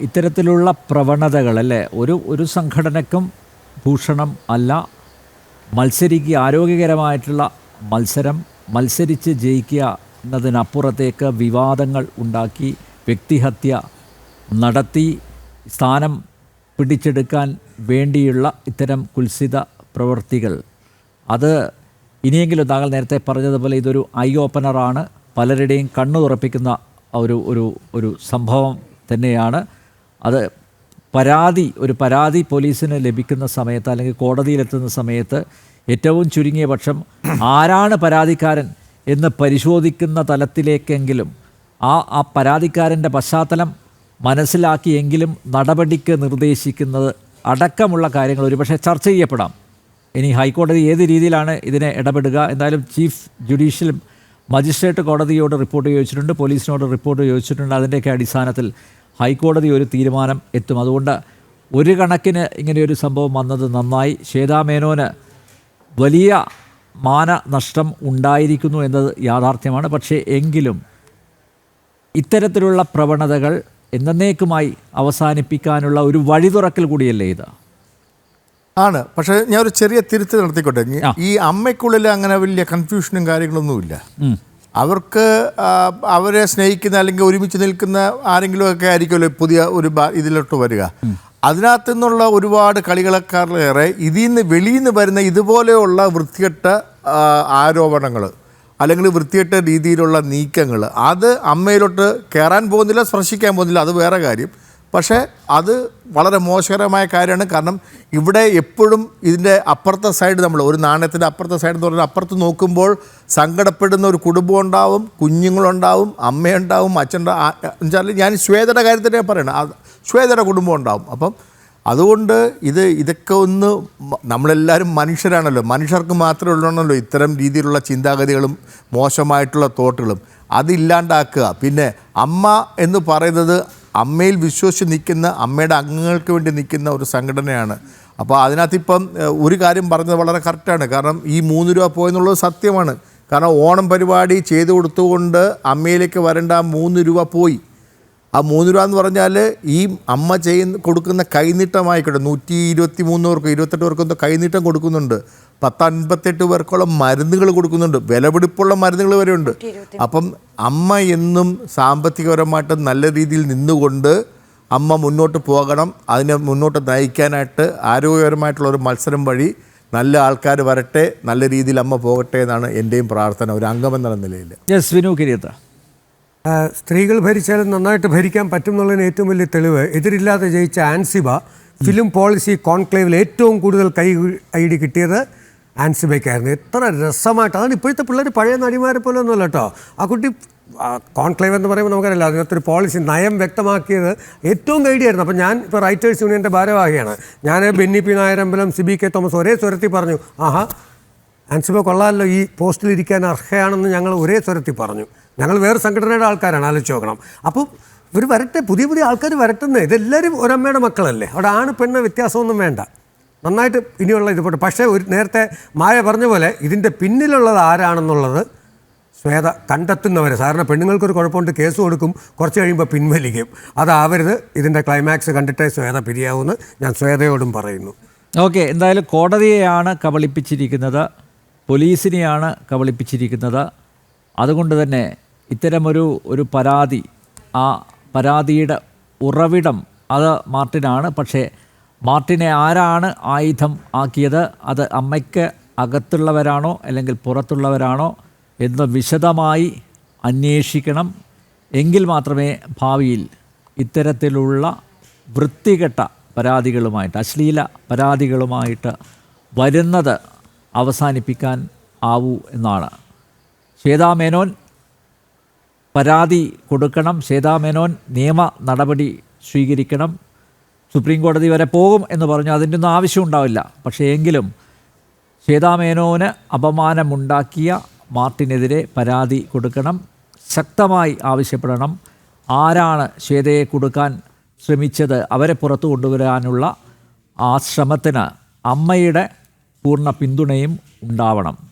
ഇത്തരത്തിലുള്ള പ്രവണതകൾ അല്ലേ? ഒരു ഒരു സംഘടനക്കും ഭൂഷണം അല്ല. മത്സരിക്കുക ആരോഗ്യകരമായിട്ടുള്ള മത്സരം മത്സരിച്ച് ജയിക്കുക എന്നതിനപ്പുറത്തേക്ക് വിവാദങ്ങൾ ഉണ്ടാക്കി വ്യക്തിഹത്യ നടത്തി സ്ഥാനം പിടിച്ചെടുക്കാൻ വേണ്ടിയുള്ള ഇത്തരം കുൽസിത പ്രവൃത്തികൾ അത് ഇനിയെങ്കിലും താങ്കൾ നേരത്തെ പറഞ്ഞതുപോലെ ഇതൊരു ഐ ഓപ്പണറാണ് പലരുടെയും കണ്ണു തുറപ്പിക്കുന്ന ഒരു ഒരു ഒരു സംഭവം തന്നെയാണ്. അത് പരാതി ഒരു പരാതി പോലീസിന് ലഭിക്കുന്ന സമയത്ത് അല്ലെങ്കിൽ കോടതിയിലെത്തുന്ന സമയത്ത് ഏറ്റവും ചുരുങ്ങിയ പക്ഷം ആരാണ് പരാതിക്കാരൻ എന്ന് പരിശോധിക്കുന്ന തലത്തിലേക്കെങ്കിലും ആ ആ പരാതിക്കാരന്റെ പശ്ചാത്തലം മനസ്സിലാക്കിയെങ്കിലും നടപടിക്ക് നിർദ്ദേശിക്കുന്നത് അടക്കമുള്ള കാര്യങ്ങൾ ഒരുപക്ഷെ ചർച്ച ചെയ്യപ്പെടാം. ഇനി ഹൈക്കോടതി ഏത് രീതിയിലാണ് ഇതിനെ ഇടപെടുക? എന്തായാലും ചീഫ് ജുഡീഷ്യൽ മജിസ്ട്രേറ്റ് കോടതിയോട് റിപ്പോർട്ട് ചോദിച്ചിട്ടുണ്ട് പോലീസിനോട് റിപ്പോർട്ട് ചോദിച്ചിട്ടുണ്ട്. അതിന്റെയൊക്കെ അടിസ്ഥാനത്തിൽ ഹൈക്കോടതി ഒരു തീരുമാനം എത്തും. അതുകൊണ്ട് ഒരു കണക്കിന് ഇങ്ങനെയൊരു സംഭവം വന്നത് നന്നായി. ശ്വേതാ മേനോന് വലിയ മാനനഷ്ടം ഉണ്ടായിരിക്കുന്നു എന്നത് യാഥാർത്ഥ്യമാണ്. പക്ഷേ എങ്കിലും ഇത്തരത്തിലുള്ള പ്രവണതകൾ എന്നേക്കുമായി അവസാനിപ്പിക്കാനുള്ള ഒരു വഴി തുറക്കൽ കൂടിയല്ലേ ഇത്? ആണ്. പക്ഷേ ഞാൻ ഒരു ചെറിയ തിരുത്ത് നടത്തിക്കോട്ടെ. ഈ അമ്മയ്ക്കുള്ളിൽ അങ്ങനെ വലിയ കൺഫ്യൂഷനും കാര്യങ്ങളൊന്നുമില്ല. അവർക്ക് അവരെ സ്നേഹിക്കുന്ന അല്ലെങ്കിൽ ഒരുമിച്ച് നിൽക്കുന്ന ആരെങ്കിലും ഒക്കെ ആയിരിക്കുമല്ലോ പുതിയ ഒരു ഇതിലോട്ട് വരിക. അതിനകത്തു നിന്നുള്ള ഒരുപാട് കളികളക്കാരിലേറെ ഇതിൽ നിന്ന് വെളിയിൽ നിന്ന് വരുന്ന ഇതുപോലെയുള്ള വൃത്തികെട്ട ആരോപണങ്ങൾ അല്ലെങ്കിൽ വൃത്തികെട്ട രീതിയിലുള്ള നീക്കങ്ങൾ അത് അമ്മയിലോട്ട് കയറാൻ പോകുന്നില്ല സ്പർശിക്കാൻ പോകുന്നില്ല അത് വേറെ കാര്യം. പക്ഷേ അത് വളരെ മോശകരമായ കാര്യമാണ്. കാരണം ഇവിടെ എപ്പോഴും ഇതിന്റെ അപ്പുറത്തെ സൈഡ് നമ്മൾ ഒരു നാണയത്തിന്റെ അപ്പുറത്തെ സൈഡ് എന്ന് പറഞ്ഞാൽ അപ്പുറത്ത് നോക്കുമ്പോൾ സങ്കടപ്പെടുന്ന ഒരു കുടുംബം ഉണ്ടാവും കുഞ്ഞുങ്ങളുണ്ടാവും അമ്മയുണ്ടാവും അച്ഛൻ എന്നുവെച്ചാൽ ഞാൻ ശ്വേതയുടെ കാര്യത്തിനെ പറയണം ശ്വേതയുടെ കുടുംബം ഉണ്ടാവും. അപ്പം അതുകൊണ്ട് ഇത് ഇതൊക്കെ ഒന്ന് നമ്മളെല്ലാവരും മനുഷ്യരാണല്ലോ. മനുഷ്യർക്ക് മാത്രമേ ഉള്ളണല്ലോ ഇത്തരം രീതിയിലുള്ള ചിന്താഗതികളും മോശമായിട്ടുള്ള തോട്ടുകളും. അതില്ലാണ്ടാക്കുക പിന്നെ അമ്മ എന്ന് പറയുന്നത് അമ്മയിൽ വിശ്വസിച്ച് നിൽക്കുന്ന അമ്മയുടെ അംഗങ്ങൾക്ക് വേണ്ടി നിൽക്കുന്ന ഒരു സംഘടനയാണ്. അപ്പോൾ അതിനകത്ത് ഇപ്പം ഒരു കാര്യം പറഞ്ഞത് വളരെ കറക്റ്റാണ്. കാരണം ഈ മൂന്ന് രൂപ പോയെന്നുള്ളത് സത്യമാണ്. കാരണം ഓണം പരിപാടി ചെയ്തു കൊടുത്തുകൊണ്ട് അമ്മയിലേക്ക് വരേണ്ട മൂന്ന് രൂപ പോയി. ആ മൂന്ന് രൂപ എന്ന് പറഞ്ഞാൽ ഈ അമ്മ ചെയ്യുന്ന കൊടുക്കുന്ന കൈനീട്ടമായിക്കോട്ടെ നൂറ്റി ഇരുപത്തി മൂന്ന് പേർക്ക് ഇരുപത്തെട്ട് പേർക്ക് എന്തോ കൈനീട്ടം കൊടുക്കുന്നുണ്ട്. പത്ത് അൻപത്തെട്ട് പേർക്കോളം മരുന്നുകൾ കൊടുക്കുന്നുണ്ട്. വിലപിടിപ്പുള്ള മരുന്നുകൾ വരെ ഉണ്ട് അപ്പം അമ്മ എന്നും സാമ്പത്തികപരമായിട്ട് നല്ല രീതിയിൽ നിന്നുകൊണ്ട് അമ്മ മുന്നോട്ട് പോകണം. അതിനെ മുന്നോട്ട് നയിക്കാനായിട്ട് ആരോഗ്യപരമായിട്ടുള്ള ഒരു മത്സരം വഴി നല്ല ആൾക്കാർ വരട്ടെ നല്ല രീതിയിൽ അമ്മ പോകട്ടെ എന്നാണ് എന്റെയും പ്രാർത്ഥന ഒരു അംഗമെന്ന നിലയിൽ. യെസ് വിനു കിരിയത്ത് ആ, സ്ത്രീകൾ ഭരിച്ചാലും നന്നായിട്ട് ഭരിക്കാൻ പറ്റും എന്നുള്ളതിന് ഏറ്റവും വലിയ തെളിവ് എതിരില്ലാതെ ജയിച്ച ആൻസിബ ഫിലിം പോളിസി കോൺക്ലേവിൽ ഏറ്റവും കൂടുതൽ കൈ ഐ ഡി കിട്ടിയത് ആൻസിബയ്ക്കായിരുന്നു. എത്ര രസമായിട്ട് അതാണ് ഇപ്പോഴത്തെ പിള്ളേർ പഴയ നടിമാരെ പോലെ ഒന്നുമല്ല കേട്ടോ. ആ കുട്ടി കോൺക്ലേവ് എന്ന് പറയുമ്പോൾ നമുക്കറിയില്ല അതിനകത്തൊരു പോളിസി നയം വ്യക്തമാക്കിയത് ഏറ്റവും ഗൈഡിയായിരുന്നു അപ്പോൾ ഞാൻ ഇപ്പോൾ റൈറ്റേഴ്സ് യൂണിയന്റെ ഭാരവാഹിയാണ്. ഞാൻ ബെന്നി പി നായരമ്പലം സിബി കെ തോമസ് ഒരേ സ്വരത്തിൽ പറഞ്ഞു ആഹാ ആൻസിബ കൊള്ളാമല്ലോ ഈ പോസ്റ്റിലിരിക്കാൻ അർഹയാണെന്ന് ഞങ്ങൾ ഒരേ സ്വരത്തിൽ പറഞ്ഞു. ഞങ്ങൾ വേറെ സംഘടനയുടെ ആൾക്കാരാണ് ആലോചിച്ച് നോക്കണം. അപ്പോൾ ഇവർ വരട്ടെ പുതിയ പുതിയ ആൾക്കാർ വരട്ടെന്ന്. ഇതെല്ലാവരും ഒരമ്മയുടെ മക്കളല്ലേ? അവിടെ ആണ് പെണ്ണ് വ്യത്യാസമൊന്നും വേണ്ട. നന്നായിട്ട് ഇനിയുള്ള ഇത് പോട്ടെ. പക്ഷേ ഒരു നേരത്തെ മായ പറഞ്ഞ പോലെ ഇതിന്റെ പിന്നിലുള്ളത് ആരാണെന്നുള്ളത് ശ്വേത കണ്ടെത്തുന്നവർ സാധാരണ പെണ്ണുങ്ങൾക്കൊരു കുഴപ്പമുണ്ട് കേസ് കൊടുക്കും കുറച്ച് കഴിയുമ്പോൾ പിൻവലിക്കും. അതാവരുത്. ഇതിന്റെ ക്ലൈമാക്സ് കണ്ടിട്ടേ ശ്വേത പിരിയാവൂന്ന് ഞാൻ ശ്വേതയോടും പറയുന്നു. ഓക്കെ എന്തായാലും കോടതിയെയാണ് കബളിപ്പിച്ചിരിക്കുന്നത്. പോലീസിനെയാണ് കബളിപ്പിച്ചിരിക്കുന്നത്. അതുകൊണ്ട് തന്നെ ഇത്തരമൊരു ഒരു പരാതി ആ പരാതിയുടെ ഉറവിടം അത് മാർട്ടിനാണ്. പക്ഷേ മാർട്ടിനെ ആരാണ് ആയുധം ആക്കിയത്? അത് അമ്മയ്ക്ക് അകത്തുള്ളവരാണോ അല്ലെങ്കിൽ പുറത്തുള്ളവരാണോ എന്ന് വിശദമായി അന്വേഷിക്കണം. എങ്കിൽ മാത്രമേ ഭാവിയിൽ ഇത്തരത്തിലുള്ള വൃത്തികെട്ട പരാതികളുമായിട്ട് അശ്ലീല പരാതികളുമായിട്ട് വരുന്നത് അവസാനിപ്പിക്കാൻ ആവൂ എന്നാണ്. ശ്വേതാമേനോൻ പരാതി കൊടുക്കണം. ശ്വേതാമേനോൻ നിയമ നടപടി സ്വീകരിക്കണം. സുപ്രീം കോടതി വരെ പോകും എന്ന് പറഞ്ഞു. അതിന്റെ ഒന്നും ആവശ്യം ഉണ്ടാവില്ല. പക്ഷേ എങ്കിലും ശ്വേതാമേനോന് അപമാനമുണ്ടാക്കിയ മാർട്ടിനെതിരെ പരാതി കൊടുക്കണം. ശക്തമായി ആവശ്യപ്പെടണം. ആരാണ് ശ്വേതയെ കൊടുക്കാൻ ശ്രമിച്ചത്? അവരെ പുറത്തു കൊണ്ടുവരാനുള്ള ആ ശ്രമത്തിന് അമ്മയുടെ പൂർണ പിന്തുണയും ഉണ്ടാവണം.